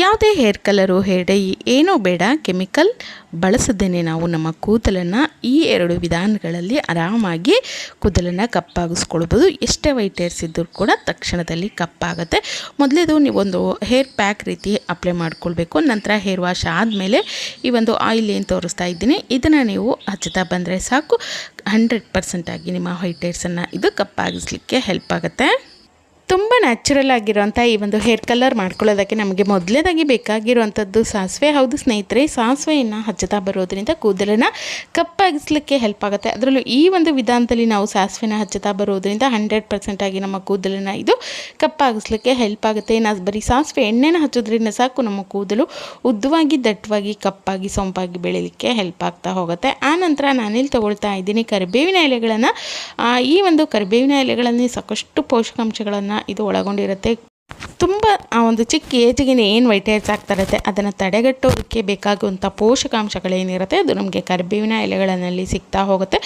ಯಾವುದೇ hair colour, hair dye ಏನೂ ಬೇಡ. ಕೆಮಿಕಲ್ ಬಳಸದೇನೆ ನಾವು ನಮ್ಮ ಕೂದಲನ್ನು ಈ ಎರಡು ವಿಧಾನಗಳಲ್ಲಿ ಆರಾಮಾಗಿ ಕೂದಲನ್ನು ಕಪ್ಪಾಗಿಸ್ಕೊಳ್ಬೋದು. ಎಷ್ಟೇ ವೈಟ್ ಹೇರ್ಸ್ ಇದ್ದರೂ ಕೂಡ ತಕ್ಷಣದಲ್ಲಿ ಕಪ್ಪಾಗುತ್ತೆ. ಮೊದಲೇದು ನೀವೊಂದು ಹೇರ್ ಪ್ಯಾಕ್ ರೀತಿ ಅಪ್ಲೈ ಮಾಡ್ಕೊಳ್ಬೇಕು. ನಂತರ ಹೇರ್ ವಾಶ್ ಆದಮೇಲೆ ಈ ಒಂದು ಆಯಿಲ್ ಏನು ತೋರಿಸ್ತಾ ಇದ್ದೀನಿ, ಇದನ್ನು ನೀವು ಹಚ್ಚುತ್ತಾ ಬಂದರೆ ಸಾಕು. ಹಂಡ್ರೆಡ್ ಪರ್ಸೆಂಟಾಗಿ ನಿಮ್ಮ ವೈಟ್ ಹೇರ್ಸನ್ನು ಇದು ಕಪ್ಪಾಗಿಸ್ಲಿಕ್ಕೆ ಹೆಲ್ಪ್ ಆಗುತ್ತೆ. ತುಂಬ ನ್ಯಾಚುರಲ್ ಆಗಿರುವಂಥ ಈ ಒಂದು ಹೇರ್ ಕಲರ್ ಮಾಡ್ಕೊಳ್ಳೋದಕ್ಕೆ ನಮಗೆ ಮೊದಲೇದಾಗಿ ಬೇಕಾಗಿರುವಂಥದ್ದು ಸಾಸಿವೆ. ಹೌದು ಸ್ನೇಹಿತರೆ, ಸಾಸಿವೆಯನ್ನು ಹಚ್ಚುತ್ತಾ ಬರೋದ್ರಿಂದ ಕೂದಲನ್ನು ಕಪ್ಪಾಗಿಸ್ಲಿಕ್ಕೆ ಹೆಲ್ಪ್ ಆಗುತ್ತೆ. ಅದರಲ್ಲೂ ಈ ಒಂದು ವಿಧಾನದಲ್ಲಿ ನಾವು ಸಾಸಿವೆನ ಹಚ್ಚುತ್ತಾ ಬರೋದ್ರಿಂದ ಹಂಡ್ರೆಡ್ ಪರ್ಸೆಂಟಾಗಿ ನಮ್ಮ ಕೂದಲನ್ನು ಇದು ಕಪ್ಪಾಗಿಸ್ಲಿಕ್ಕೆ ಹೆಲ್ಪ್ ಆಗುತ್ತೆ. ನಾ ಬರೀ ಸಾಸಿವೆ ಎಣ್ಣೆನ ಹಚ್ಚೋದ್ರಿಂದ ಸಾಕು, ನಮ್ಮ ಕೂದಲು ಉದ್ದವಾಗಿ ದಟ್ಟವಾಗಿ ಕಪ್ಪಾಗಿ ಸೊಂಪಾಗಿ ಬೆಳೀಲಿಕ್ಕೆ ಹೆಲ್ಪ್ ಆಗ್ತಾ ಹೋಗುತ್ತೆ. ಆ ನಂತರ ನಾನಿಲ್ಲಿ ತಗೊಳ್ತಾ ಇದ್ದೀನಿ ಕರಿಬೇವಿನ ಎಲೆಗಳನ್ನು. ಈ ಒಂದು ಕರಿಬೇವಿನ ಎಲೆಗಳಲ್ಲಿ ಸಾಕಷ್ಟು ಪೋಷಕಾಂಶಗಳನ್ನು ಇದು ಒಳಗೊಂಡಿರುತ್ತೆ. ತುಂಬ, ಆ ಒಂದು ಚಿಕ್ಕ ಏಜಿಗೆ ಏನು ವೈಟ್ ಹೇರ್ಸ್ ಆಗ್ತಾ ಇರುತ್ತೆ, ಅದನ್ನು ತಡೆಗಟ್ಟೋದಕ್ಕೆ ಬೇಕಾಗುವಂಥ ಪೋಷಕಾಂಶಗಳೇನಿರುತ್ತೆ, ಅದು ನಮಗೆ ಕರ್ಬೇವಿನ ಎಲೆಗಳಲ್ಲಿ ಸಿಗ್ತಾ ಹೋಗುತ್ತೆ.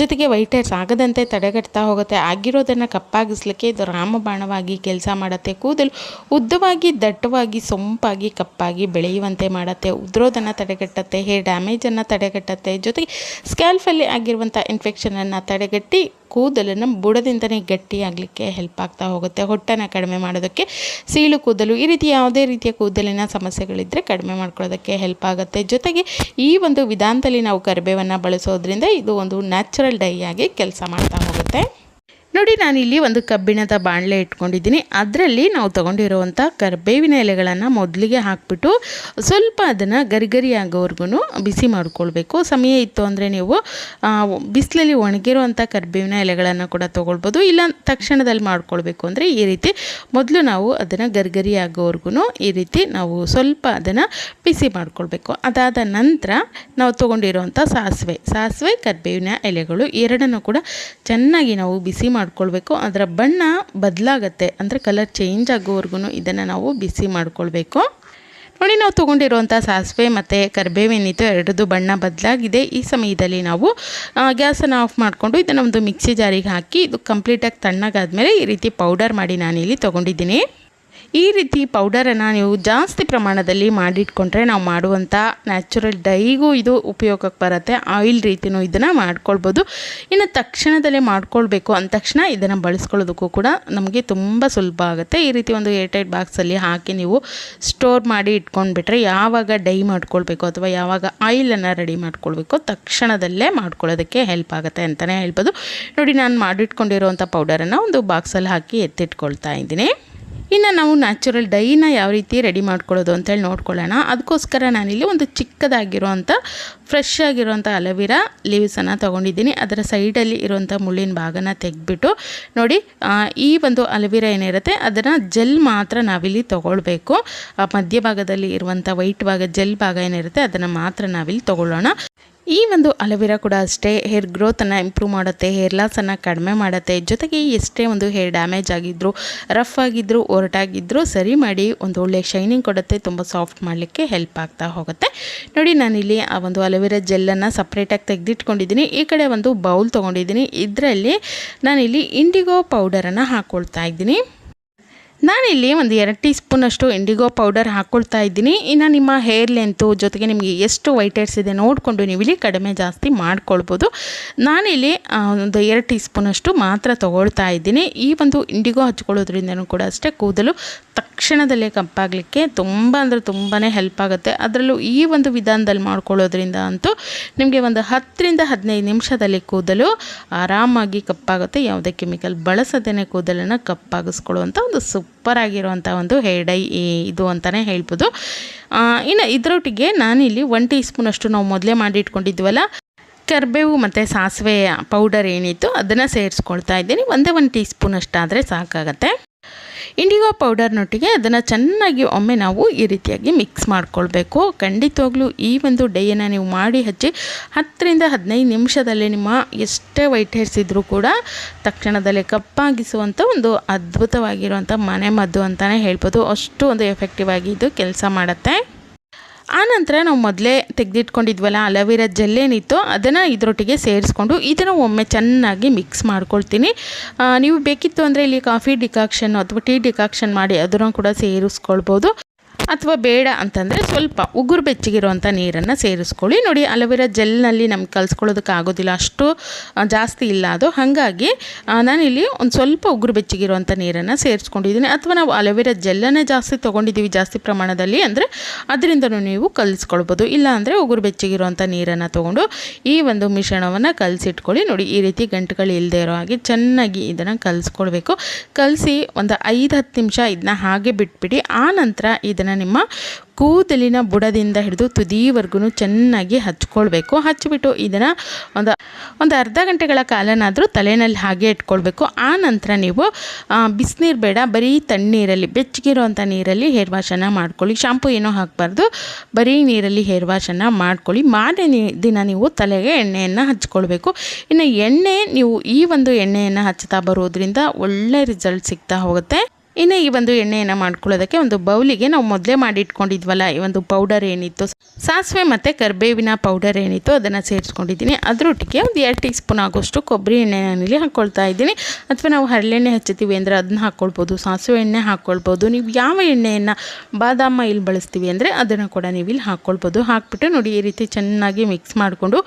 ಜೊತೆಗೆ ವೈಟ್ ಆಗದಂತೆ ತಡೆಗಟ್ತಾ ಹೋಗುತ್ತೆ. ಆಗಿರೋದನ್ನು ಕಪ್ಪಾಗಿಸ್ಲಿಕ್ಕೆ ಇದು ರಾಮಬಾಣವಾಗಿ ಕೆಲಸ ಮಾಡುತ್ತೆ. ಕೂದಲು ಉದ್ದವಾಗಿ, ದಟ್ಟವಾಗಿ, ಸೊಂಪಾಗಿ, ಕಪ್ಪಾಗಿ ಬೆಳೆಯುವಂತೆ ಮಾಡುತ್ತೆ. ಉದ್ರೋದನ್ನು ತಡೆಗಟ್ಟುತ್ತೆ ಹೇರ್ ಡ್ಯಾಮೇಜನ್ನು ತಡೆಗಟ್ಟುತ್ತೆ. ಜೊತೆಗೆ ಸ್ಕ್ಯಾಲ್ಫಲ್ಲಿ ಆಗಿರುವಂಥ ಇನ್ಫೆಕ್ಷನನ್ನು ತಡೆಗಟ್ಟಿ ಕೂದಲನ್ನು ಬುಡದಿಂದನೇ ಗಟ್ಟಿಯಾಗಲಿಕ್ಕೆ ಹೆಲ್ಪ್ ಆಗ್ತಾ ಹೋಗುತ್ತೆ. ಹೊಟ್ಟೆನ ಕಡಿಮೆ ಮಾಡೋದಕ್ಕೆ ಸೀಳು ಕೂದಲು, ಈ ರೀತಿ ಯಾವುದೇ ರೀತಿಯ ಕೂದಲಿನ ಸಮಸ್ಯೆಗಳಿದ್ದರೆ ಕಡಿಮೆ ಮಾಡ್ಕೊಳ್ಳೋದಕ್ಕೆ ಹೆಲ್ಪ್ ಆಗುತ್ತೆ. ಜೊತೆಗೆ ಈ ಒಂದು ವಿಧಾನದಲ್ಲಿ ನಾವು ಕರಿಬೇವನ್ನು ಬಳಸೋದ್ರಿಂದ ಇದು ಒಂದು ನ್ಯಾಚುರಲ್ ಡೈ ಆಗಿ ಕೆಲಸ ಮಾಡ್ತಾ ಹೋಗುತ್ತೆ. ನೋಡಿ ನಾನು ಇಲ್ಲಿ ಒಂದು ಕಬ್ಬಿಣದ ಬಾಣಲೆ ಇಟ್ಕೊಂಡಿದ್ದೀನಿ. ಅದರಲ್ಲಿ ನಾವು ತೊಗೊಂಡಿರುವಂಥ ಕರ್ಬೇವಿನ ಎಲೆಗಳನ್ನು ಮೊದಲಿಗೆ ಹಾಕಿಬಿಟ್ಟು ಸ್ವಲ್ಪ ಅದನ್ನು ಗರಿಗರಿ ಆಗೋವರೆಗೂ ಬಿಸಿ ಮಾಡ್ಕೊಳ್ಬೇಕು. ಸಮಯ ಇತ್ತು ಅಂದರೆ ನೀವು ಬಿಸಿಲಲ್ಲಿ ಒಣಗಿರುವಂಥ ಕರ್ಬೇವಿನ ಎಲೆಗಳನ್ನು ಕೂಡ ತೊಗೊಳ್ಬೋದು. ಇಲ್ಲ, ತಕ್ಷಣದಲ್ಲಿ ಮಾಡ್ಕೊಳ್ಬೇಕು ಅಂದರೆ ಈ ರೀತಿ ಮೊದಲು ನಾವು ಅದನ್ನು ಗರ್ಗರಿ ಆಗೋವರೆಗೂ ಈ ರೀತಿ ನಾವು ಸ್ವಲ್ಪ ಅದನ್ನು ಬಿಸಿ ಮಾಡ್ಕೊಳ್ಬೇಕು. ಅದಾದ ನಂತರ ನಾವು ತೊಗೊಂಡಿರುವಂಥ ಸಾಸಿವೆ. ಸಾಸಿವೆ ಕರ್ಬೇವಿನ ಎಲೆಗಳು ಎರಡನ್ನೂ ಕೂಡ ಚೆನ್ನಾಗಿ ನಾವು ಬಿಸಿ ಮಾಡ್ಕೊಳ್ಬೇಕು. ಅದರ ಬಣ್ಣ ಬದಲಾಗತ್ತೆ. ಅಂದರೆ ಕಲರ್ ಚೇಂಜ್ ಆಗೋವರೆಗೂ ಇದನ್ನು ನಾವು ಬಿಸಿ ಮಾಡ್ಕೊಳ್ಬೇಕು. ನೋಡಿ ನಾವು ತೊಗೊಂಡಿರುವಂಥ ಸಾಸಿವೆ ಮತ್ತು ಕರಿಬೇವೇನಿತ್ತು ಎರಡದು ಬಣ್ಣ ಬದಲಾಗಿದೆ. ಈ ಸಮಯದಲ್ಲಿ ನಾವು ಗ್ಯಾಸನ್ನು ಆಫ್ ಮಾಡಿಕೊಂಡು ಇದನ್ನು ಒಂದು ಮಿಕ್ಸಿ ಜಾರಿಗೆ ಹಾಕಿ ಇದು ಕಂಪ್ಲೀಟಾಗಿ ತಣ್ಣಗಾದ್ಮೇಲೆ ಈ ರೀತಿ ಪೌಡರ್ ಮಾಡಿ ನಾನಿಲ್ಲಿ ತೊಗೊಂಡಿದ್ದೀನಿ. ಈ ರೀತಿ ಪೌಡರನ್ನು ನೀವು ಜಾಸ್ತಿ ಪ್ರಮಾಣದಲ್ಲಿ ಮಾಡಿಟ್ಕೊಂಡ್ರೆ ನಾವು ಮಾಡುವಂಥ ನ್ಯಾಚುರಲ್ ಡೈಗೂ ಇದು ಉಪಯೋಗಕ್ಕೆ ಬರುತ್ತೆ. ಆಯಿಲ್ ರೀತಿಯೂ ಇದನ್ನು ಮಾಡ್ಕೊಳ್ಬೋದು. ಇನ್ನು ತಕ್ಷಣದಲ್ಲೇ ಮಾಡ್ಕೊಳ್ಬೇಕು ಅಂದ ತಕ್ಷಣ ಇದನ್ನು ಬಳಸ್ಕೊಳ್ಳೋದಕ್ಕೂ ಕೂಡ ನಮಗೆ ತುಂಬ ಸುಲಭ ಆಗುತ್ತೆ. ಈ ರೀತಿ ಒಂದು ಏರ್ಟೈಟ್ ಬಾಕ್ಸಲ್ಲಿ ಹಾಕಿ ನೀವು ಸ್ಟೋರ್ ಮಾಡಿ ಇಟ್ಕೊಂಡ್ಬಿಟ್ರೆ ಯಾವಾಗ ಡೈ ಮಾಡ್ಕೊಳ್ಬೇಕು ಅಥವಾ ಯಾವಾಗ ಆಯಿಲನ್ನು ರೆಡಿ ಮಾಡ್ಕೊಳ್ಬೇಕು ತಕ್ಷಣದಲ್ಲೇ ಮಾಡ್ಕೊಳ್ಳೋದಕ್ಕೆ ಹೆಲ್ಪ್ ಆಗುತ್ತೆ ಅಂತಲೇ ಹೇಳ್ಬೋದು. ನೋಡಿ, ನಾನು ಮಾಡಿಟ್ಕೊಂಡಿರುವಂಥ ಪೌಡರನ್ನು ಒಂದು ಬಾಕ್ಸಲ್ಲಿ ಹಾಕಿ ಎತ್ತಿಟ್ಕೊಳ್ತಾ ಇದ್ದೀನಿ. ಇನ್ನು ನಾವು ನ್ಯಾಚುರಲ್ ಡೈನ ಯಾವ ರೀತಿ ರೆಡಿ ಮಾಡ್ಕೊಳ್ಳೋದು ಅಂತೇಳಿ ನೋಡ್ಕೊಳ್ಳೋಣ. ಅದಕ್ಕೋಸ್ಕರ ನಾನಿಲ್ಲಿ ಒಂದು ಚಿಕ್ಕದಾಗಿರುವಂಥ ಫ್ರೆಶ್ ಆಗಿರುವಂಥ ಅಲವಿರ ಲೀವ್ಸನ್ನು ತೊಗೊಂಡಿದ್ದೀನಿ. ಅದರ ಸೈಡಲ್ಲಿ ಇರುವಂಥ ಮುಳ್ಳಿನ ಭಾಗನ ತೆಗೆದ್ಬಿಟ್ಟು ನೋಡಿ ಈ ಒಂದು ಅಲವೀರಾ ಏನಿರುತ್ತೆ, ಅದನ್ನು ಜೆಲ್ ಮಾತ್ರ ನಾವಿಲ್ಲಿ ತೊಗೊಳ್ಬೇಕು. ಮಧ್ಯಭಾಗದಲ್ಲಿ ಇರುವಂಥ ವೈಟ್ ಭಾಗ ಜೆಲ್ ಭಾಗ ಏನಿರುತ್ತೆ, ಅದನ್ನು ಮಾತ್ರ ನಾವಿಲ್ಲಿ ತೊಗೊಳ್ಳೋಣ. ಈ ಒಂದು ಅಲೋವೆರಾ ಕೂಡ ಅಷ್ಟೇ ಹೇರ್ ಗ್ರೋತನ್ನು ಇಂಪ್ರೂವ್ ಮಾಡುತ್ತೆ ಹೇರ್ ಲಾಸನ್ನು ಕಡಿಮೆ ಮಾಡುತ್ತೆ. ಜೊತೆಗೆ ಎಷ್ಟೇ ಒಂದು ಹೇರ್ ಡ್ಯಾಮೇಜ್ ಆಗಿದ್ದರೂ ರಫ್ ಆಗಿದ್ದರೂ ಒರಟಾಗಿದ್ದರೂ ಸರಿ ಮಾಡಿ ಒಂದು ಒಳ್ಳೆ ಶೈನಿಂಗ್ ಕೊಡುತ್ತೆ, ತುಂಬ ಸಾಫ್ಟ್ ಮಾಡಲಿಕ್ಕೆ ಹೆಲ್ಪ್ ಆಗ್ತಾ ಹೋಗುತ್ತೆ. ನೋಡಿ ನಾನಿಲ್ಲಿ ಆ ಒಂದು ಅಲೋವೆರಾ ಜೆಲ್ಲನ್ನು ಸಪ್ರೇಟಾಗಿ ತೆಗೆದಿಟ್ಕೊಂಡಿದ್ದೀನಿ. ಈ ಕಡೆ ಒಂದು ಬೌಲ್ ತೊಗೊಂಡಿದ್ದೀನಿ. ಇದರಲ್ಲಿ ನಾನಿಲ್ಲಿ ಇಂಡಿಗೋ ಪೌಡರನ್ನು ಹಾಕ್ಕೊಳ್ತಾ ಇದ್ದೀನಿ. ನಾನಿಲ್ಲಿ ಒಂದು ಎರಡು ಟೀ ಸ್ಪೂನಷ್ಟು ಇಂಡಿಗೋ ಪೌಡರ್ ಹಾಕ್ಕೊಳ್ತಾ ಇದ್ದೀನಿ. ಇನ್ನು ನಿಮ್ಮ ಹೇರ್ ಲೆಂತು ಜೊತೆಗೆ ನಿಮಗೆ ಎಷ್ಟು ವೈಟ್ ಹೇರ್ಸ್ ಇದೆ ನೋಡಿಕೊಂಡು ನೀವಿಲ್ಲಿ ಕಡಿಮೆ ಜಾಸ್ತಿ ಮಾಡ್ಕೊಳ್ಬೋದು. ನಾನಿಲ್ಲಿ ಒಂದು ಎರಡು ಟೀ ಸ್ಪೂನಷ್ಟು ಮಾತ್ರ ತೊಗೊಳ್ತಾ ಇದ್ದೀನಿ. ಈ ಒಂದು ಇಂಡಿಗೋ ಹಚ್ಕೊಳ್ಳೋದ್ರಿಂದನೂ ಕೂಡ ಅಷ್ಟೇ ಕೂದಲು ತಕ್ಷಣದಲ್ಲೇ ಕಪ್ಪಾಗಲಿಕ್ಕೆ ತುಂಬ ಅಂದರೆ ತುಂಬಾ ಹೆಲ್ಪ್ ಆಗುತ್ತೆ. ಅದರಲ್ಲೂ ಈ ಒಂದು ವಿಧಾನದಲ್ಲಿ ಮಾಡ್ಕೊಳ್ಳೋದ್ರಿಂದ ಅಂತೂ ನಿಮಗೆ ಒಂದು ಹತ್ತರಿಂದ ಹದಿನೈದು ನಿಮಿಷದಲ್ಲಿ ಕೂದಲು ಆರಾಮಾಗಿ ಕಪ್ಪಾಗುತ್ತೆ. ಯಾವುದೇ ಕೆಮಿಕಲ್ ಬಳಸದೇ ಕೂದಲನ್ನು ಕಪ್ಪಾಗಿಸ್ಕೊಳ್ಳುವಂಥ ಒಂದು ಸೂಪರ್ ಆಗಿರುವಂಥ ಒಂದು ಹೇರ್ ಡೈ ಇದು ಅಂತಲೇ ಹೇಳ್ಬೋದು. ಇನ್ನು ಇದರೊಟ್ಟಿಗೆ ನಾನಿಲ್ಲಿ ಒನ್ ಟೀ ಸ್ಪೂನಷ್ಟು ನಾವು ಮೊದಲೇ ಮಾಡಿ ಇಟ್ಕೊಂಡಿದ್ವಲ್ಲ, ಕರಿಬೇವು ಮತ್ತು ಸಾಸಿವೆ ಪೌಡರ್ ಏನಿತ್ತು ಅದನ್ನು ಸೇರಿಸ್ಕೊಳ್ತಾ ಇದ್ದೀನಿ. ಒಂದೇ ಒಂದು ಟೀ ಸ್ಪೂನ್ ಅಷ್ಟಾದರೆ ಸಾಕಾಗತ್ತೆ. ಇಂಡಿಗೋ ಪೌಡರ್ನೊಟ್ಟಿಗೆ ಅದನ್ನು ಚೆನ್ನಾಗಿ ಒಮ್ಮೆ ನಾವು ಈ ರೀತಿಯಾಗಿ ಮಿಕ್ಸ್ ಮಾಡ್ಕೊಳ್ಬೇಕು. ಖಂಡಿತವಾಗ್ಲೂ ಈ ಒಂದು ಡೈಯನ್ನು ನೀವು ಮಾಡಿ ಹಚ್ಚಿ ಹತ್ತರಿಂದ ಹದಿನೈದು ನಿಮಿಷದಲ್ಲಿ ನಿಮ್ಮ ಎಷ್ಟೇ ವೈಟ್ ಹೇರ್ಸ್ ಇದ್ದರೂ ಕೂಡ ತಕ್ಷಣದಲ್ಲೇ ಕಪ್ಪಾಗಿಸುವಂಥ ಒಂದು ಅದ್ಭುತವಾಗಿರುವಂಥ ಮನೆ ಮದ್ದು ಅಂತಲೇ ಹೇಳ್ಬೋದು. ಅಷ್ಟು ಒಂದು ಎಫೆಕ್ಟಿವ್ ಆಗಿ ಇದು ಕೆಲಸ ಮಾಡುತ್ತೆ. ಆನಂತರ ನಾವು ಮೊದಲೇ ತೆಗೆದಿಟ್ಕೊಂಡಿದ್ವಲ್ಲ ಅಲವೀರ ಜೆಲ್ಲೇನಿತ್ತು ಅದನ್ನು ಇದರೊಟ್ಟಿಗೆ ಸೇರಿಸ್ಕೊಂಡು ಇದನ್ನು ಒಮ್ಮೆ ಚೆನ್ನಾಗಿ ಮಿಕ್ಸ್ ಮಾಡ್ಕೊಳ್ತೀನಿ. ನೀವು ಬೇಕಿತ್ತು ಅಂದರೆ ಇಲ್ಲಿ ಕಾಫಿ ಡಿಕಾಕ್ಷನ್ ಅಥವಾ ಟೀ ಡಿಕಾಕ್ಷನ್ ಮಾಡಿ ಅದನ್ನು ಕೂಡ ಸೇರಿಸ್ಕೊಳ್ಬೋದು. ಅಥವಾ ಬೇಡ ಅಂತಂದರೆ ಸ್ವಲ್ಪ ಉಗುರು ಬೆಚ್ಚಗಿರುವಂಥ ನೀರನ್ನು ಸೇರಿಸ್ಕೊಳ್ಳಿ. ನೋಡಿ, ಅಲೋವೆರಾ ಜೆಲ್ನಲ್ಲಿ ನಮ್ಗೆ ಕಲಿಸ್ಕೊಳ್ಳೋದಕ್ಕೆ ಆಗೋದಿಲ್ಲ, ಅಷ್ಟು ಜಾಸ್ತಿ ಇಲ್ಲ ಅದು. ಹಾಗಾಗಿ ನಾನಿಲ್ಲಿ ಒಂದು ಸ್ವಲ್ಪ ಉಗುರು ಬೆಚ್ಚಗಿರುವಂಥ ನೀರನ್ನು ಸೇರಿಸ್ಕೊಂಡಿದ್ದೀನಿ. ಅಥವಾ ನಾವು ಅಲೋವೆರಾ ಜೆಲ್ಲನ್ನೇ ಜಾಸ್ತಿ ತೊಗೊಂಡಿದ್ದೀವಿ, ಜಾಸ್ತಿ ಪ್ರಮಾಣದಲ್ಲಿ, ಅಂದರೆ ಅದರಿಂದನೂ ನೀವು ಕಲಿಸ್ಕೊಳ್ಬೋದು. ಇಲ್ಲ ಅಂದರೆ ಉಗುರು ಬೆಚ್ಚಗಿರುವಂಥ ನೀರನ್ನು ತೊಗೊಂಡು ಈ ಒಂದು ಮಿಶ್ರಣವನ್ನು ಕಲಸಿಟ್ಕೊಳ್ಳಿ. ನೋಡಿ, ಈ ರೀತಿ ಗಂಟುಗಳು ಇಲ್ಲದೆ ಇರೋ ಹಾಗೆ ಚೆನ್ನಾಗಿ ಇದನ್ನು ಕಲಿಸ್ಕೊಳ್ಬೇಕು. ಕಲಸಿ ಒಂದು ಐದು ಹತ್ತು ನಿಮಿಷ ಇದನ್ನ ಹಾಗೆ ಬಿಟ್ಬಿಡಿ. ಆ ನಂತರ ಇದನ್ನು ನಿಮ್ಮ ಕೂದಲಿನ ಬುಡದಿಂದ ಹಿಡಿದು ತುದಿವರೆಗೂ ಚೆನ್ನಾಗಿ ಹಚ್ಕೊಳ್ಬೇಕು. ಹಚ್ಚಿಬಿಟ್ಟು ಇದನ್ನು ಒಂದು ಒಂದು ಅರ್ಧ ಗಂಟೆಗಳ ಕಾಲನಾದರೂ ತಲೆಯಲ್ಲಿ ಹಾಗೆ ಇಟ್ಕೊಳ್ಬೇಕು. ಆ ನಂತರ ನೀವು ಬಿಸಿನೀರು ಬೇಡ, ಬರೀ ತಣ್ಣೀರಲ್ಲಿ ಬೆಚ್ಚಗಿರುವಂಥ ನೀರಲ್ಲಿ ಹೇರ್ ವಾಶನ್ನು ಮಾಡ್ಕೊಳ್ಳಿ. ಶಾಂಪು ಏನೂ ಹಾಕಬಾರ್ದು. ಬರೀ ನೀರಲ್ಲಿ ಹೇರ್ ವಾಶನ್ನು ಮಾಡ್ಕೊಳ್ಳಿ. ಮಾರನೇ ದಿನ ನೀವು ತಲೆಗೆ ಎಣ್ಣೆಯನ್ನು ಹಚ್ಕೊಳ್ಬೇಕು. ಇನ್ನು ಎಣ್ಣೆ, ನೀವು ಈ ಒಂದು ಎಣ್ಣೆಯನ್ನು ಹಚ್ತಾ ಬರೋದ್ರಿಂದ ಒಳ್ಳೆ ರಿಸಲ್ಟ್ ಸಿಗ್ತಾ ಹೋಗುತ್ತೆ. ಇನ್ನು ಈ ಒಂದು ಎಣ್ಣೆಯನ್ನು ಮಾಡ್ಕೊಳ್ಳೋದಕ್ಕೆ ಒಂದು ಬೌಲಿಗೆ ನಾವು ಮೊದಲೇ ಮಾಡಿಟ್ಕೊಂಡಿದ್ವಲ್ಲ, ಈ ಒಂದು ಪೌಡರ್ ಏನಿತ್ತು, ಸಾಸಿವೆ ಮತ್ತು ಕರಿಬೇವಿನ ಪೌಡರ್ ಏನಿತ್ತು ಅದನ್ನು ಸೇರಿಸ್ಕೊಂಡಿದ್ದೀನಿ. ಅದರೊಟ್ಟಿಗೆ ಒಂದು ಎರಡು ಟೀ ಸ್ಪೂನ್ ಆಗೋಷ್ಟು ಕೊಬ್ಬರಿ ಎಣ್ಣೆ ನಾನಿಲ್ಲಿ ಹಾಕ್ಕೊಳ್ತಾ ಇದ್ದೀನಿ. ಅಥವಾ ನಾವು ಹರಳೆಣ್ಣೆ ಹಚ್ಚುತ್ತೀವಿ ಅಂದರೆ ಅದನ್ನ ಹಾಕ್ಕೊಳ್ಬೋದು ಸಾಸಿವೆ ಎಣ್ಣೆ ಹಾಕ್ಕೊಳ್ಬೋದು ನೀವು ಯಾವ ಎಣ್ಣೆಯನ್ನು ಬಾದಾಮ ಇಲ್ಲಿ ಬಳಸ್ತೀವಿ ಅಂದರೆ ಅದನ್ನು ಕೂಡ ನೀವು ಇಲ್ಲಿ ಹಾಕ್ಕೊಳ್ಬೋದು ಹಾಕ್ಬಿಟ್ಟು ನೋಡಿ, ಈ ರೀತಿ ಚೆನ್ನಾಗಿ ಮಿಕ್ಸ್ ಮಾಡಿಕೊಂಡು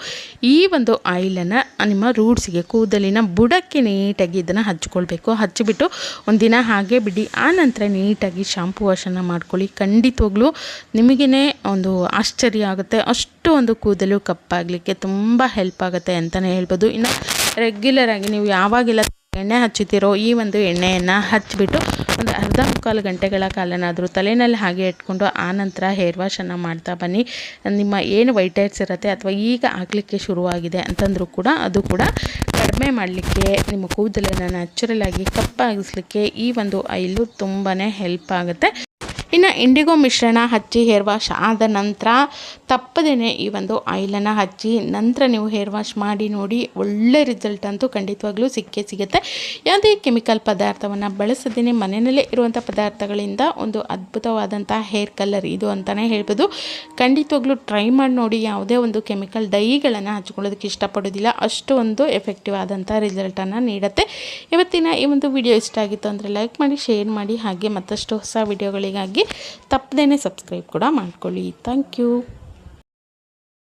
ಈ ಒಂದು ಆಯಿಲನ್ನು ನಿಮ್ಮ ರೂಟ್ಸ್ಗೆ ಕೂದಲಿನ ಬುಡಕ್ಕೆ ನೀಟಾಗಿ ಇದನ್ನು ಹಚ್ಕೊಳ್ಬೇಕು. ಹಚ್ಚಿಬಿಟ್ಟು ಒಂದಿನ ಹಾಗೆ ಬಿಡಿ ಆ ನಂತರ ನೀಟಾಗಿ ಶಾಂಪು ವಾಶನ್ನು ಮಾಡ್ಕೊಳ್ಳಿ. ಖಂಡಿತವಾಗ್ಲೂ ನಿಮಗೇ ಒಂದು ಆಶ್ಚರ್ಯ ಆಗುತ್ತೆ. ಅಷ್ಟು ಒಂದು ಕೂದಲು ಕಪ್ಪಾಗಲಿಕ್ಕೆ ತುಂಬ ಹೆಲ್ಪ್ ಆಗುತ್ತೆ ಅಂತಲೇ ಹೇಳ್ಬೋದು. ಇನ್ನು ರೆಗ್ಯುಲರಾಗಿ ನೀವು ಯಾವಾಗೆಲ್ಲ ಎಣ್ಣೆ ಹಚ್ಚುತ್ತೀರೋ ಈ ಒಂದು ಎಣ್ಣೆಯನ್ನು ಹಚ್ಚಿಬಿಟ್ಟು ಒಂದು ಅರ್ಧ ಮುಕ್ಕಾಲು ಗಂಟೆಗಳ ಕಾಲನಾದರೂ ತಲೆಯಲ್ಲಿ ಹಾಗೆ ಇಟ್ಕೊಂಡು ಆನಂತರ ಹೇರ್ ವಾಶನ್ನು ಮಾಡ್ತಾ ಬನ್ನಿ. ನಿಮ್ಮ ಏನು ವೈಟ್ ಹೇರ್ಸ್ ಇರುತ್ತೆ ಅಥವಾ ಈಗ ಆಗಲಿಕ್ಕೆ ಶುರುವಾಗಿದೆ ಅಂತಂದರೂ ಕೂಡ ಅದು ಕೂಡ ಕಡಿಮೆ ಮಾಡಲಿಕ್ಕೆ ನಿಮ್ಮ ಕೂದಲನ್ನು ನ್ಯಾಚುರಲ್ ಆಗಿ ಕಪ್ಪಾಗಿಸ್ಲಿಕ್ಕೆ ಈ ಒಂದು ಆಯಿಲು ತುಂಬಾ ಹೆಲ್ಪ್ ಆಗುತ್ತೆ. ಇನ್ನು ಇಂಡಿಗೋ ಮಿಶ್ರಣ ಹಚ್ಚಿ ಹೇರ್ ವಾಶ್ ಆದ ನಂತರ ತಪ್ಪದೇ ಈ ಒಂದು ಆಯಿಲನ್ನು ಹಚ್ಚಿ ನಂತರ ನೀವು ಹೇರ್ ವಾಶ್ ಮಾಡಿ ನೋಡಿ ಒಳ್ಳೆ ರಿಸಲ್ಟ್ ಅಂತೂ ಖಂಡಿತವಾಗ್ಲೂ ಸಿಕ್ಕೇ ಸಿಗುತ್ತೆ. ಯಾವುದೇ ಕೆಮಿಕಲ್ ಪದಾರ್ಥವನ್ನು ಬಳಸದೇ ಮನೆಯಲ್ಲೇ ಇರುವಂಥ ಪದಾರ್ಥಗಳಿಂದ ಒಂದು ಅದ್ಭುತವಾದಂಥ ಹೇರ್ ಕಲರ್ ಇದು ಅಂತಲೇ ಹೇಳ್ಬೋದು. ಖಂಡಿತವಾಗ್ಲೂ ಟ್ರೈ ಮಾಡಿ ನೋಡಿ ಯಾವುದೇ ಒಂದು ಕೆಮಿಕಲ್ ಡೈಗಳನ್ನು ಹಚ್ಕೊಳ್ಳೋದಕ್ಕೆ ಇಷ್ಟಪಡೋದಿಲ್ಲ. ಅಷ್ಟು ಒಂದು ಎಫೆಕ್ಟಿವ್ ಆದಂಥ ರಿಸಲ್ಟನ್ನು ನೀಡುತ್ತೆ. ಇವತ್ತಿನ ಈ ಒಂದು ವಿಡಿಯೋ ಇಷ್ಟ ಆಗಿತ್ತು ಅಂದರೆ ಲೈಕ್ ಮಾಡಿ ಶೇರ್ ಮಾಡಿ, ಹಾಗೆ ಮತ್ತಷ್ಟು ಹೊಸ ವಿಡಿಯೋಗಳಿಗಾಗಿ ತಪ್ಪದೇ ಸಬ್ಸ್ಕ್ರೈಬ್ ಕೂಡ ಮಾಡ್ಕೊಳ್ಳಿ. Thank you